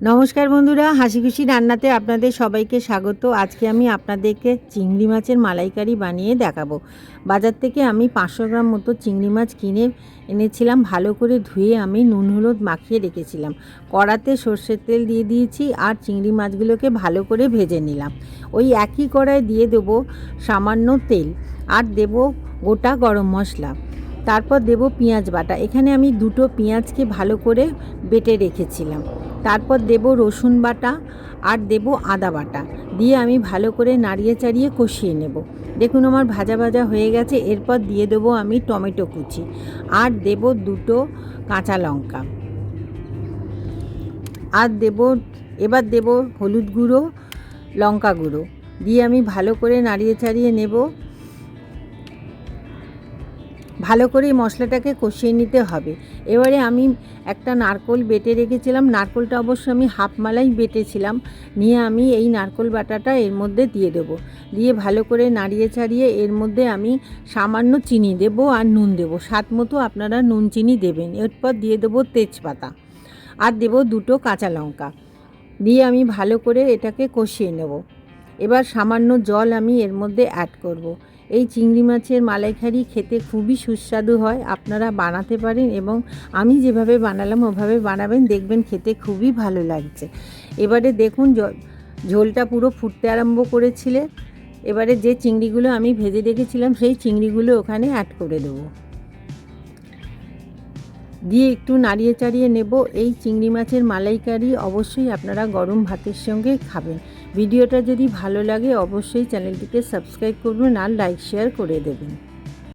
নমস্কার বন্ধুরা, হাসি খুশি রান্নাতে আপনাদের সবাইকে স্বাগত। আজকে আমি আপনাদেরকে চিংড়ি মাছের মালাইকারি বানিয়ে দেখাবো। বাজার থেকে আমি পাঁচশো গ্রাম মতো চিংড়ি মাছ কিনে এনেছিলাম, ভালো করে ধুয়ে আমি নুন হলুদ মাখিয়ে রেখেছিলাম। কড়াতে সর্ষের তেল দিয়ে দিয়েছি আর চিংড়ি মাছগুলোকে ভালো করে ভেজে নিলাম। ওই একই কড়ায় দিয়ে দেবো সামান্য তেল আর দেব গোটা গরম মশলা। তারপর দেব পেঁয়াজ বাটা। এখানে আমি দুটো পেঁয়াজকে ভালো করে বেটে রেখেছিলাম। তারপর দেব রসুন বাটা আর দেব আদা বাটা। দিয়ে আমি ভালো করে নাড়িয়ে চাড়িয়ে কষিয়ে নেব। দেখুন আমার ভাজা ভাজা হয়ে গেছে। এরপর দিয়ে দেবো আমি টমেটো কুচি আর দেব দুটো কাঁচা লঙ্কা। আর দেব, এবার দেব হলুদ গুঁড়ো, লঙ্কা গুঁড়ো। দিয়ে আমি ভালো করে নাড়িয়ে চাড়িয়ে নেব। ভালো করে মশলাটাকে কষিয়ে নিতে হবে। এবারে আমি একটা নারকোল বেটে রেখেছিলাম। নারকোলটা অবশ্য আমি হাফ মালাই বেটেছিলাম। নিয়ে আমি এই নারকোল বাটাটা এর মধ্যে দিয়ে দেবো। দিয়ে ভালো করে নাড়িয়ে ছাড়িয়ে এর মধ্যে আমি সামান্য চিনি দেবো আর নুন দেবো। স্বাদ মতো আপনারা নুন চিনি দেবেন। এরপর দিয়ে দেবো তেজপাতা। আর দেব দুটো কাঁচা লঙ্কা। দিয়ে আমি ভালো করে এটাকে কষিয়ে নেব। এবার সামান্য জল আমি এর মধ্যে অ্যাড করব। এই চিংড়ি মাছের মালাইকারি খেতে খুবই সুস্বাদু হয়, আপনারা বানাতে পারেন এবং আমি যেভাবে বানালাম ওভাবে বানাবেন, দেখবেন খেতে খুবই ভালো লাগছে। এবারে দেখুন ঝোলটা পুরো ফুটতে আরম্ভ করেছিলে। এবারে যে চিংড়িগুলো আমি ভেজে রেখেছিলাম, সেই চিংড়িগুলো ওখানে অ্যাড করে দেবো। দিয়ে একটু নাড়িয়ে চাড়িয়ে নেব। এই চিংড়ি মাছের মালাইকারি অবশ্যই আপনারা গরম ভাতের সঙ্গে খাবেন। ভিডিওটা যদি ভালো লাগে অবশ্যই চ্যানেলটিকে সাবস্ক্রাইব করবেন আর লাইক, শেয়ার করে দেবেন।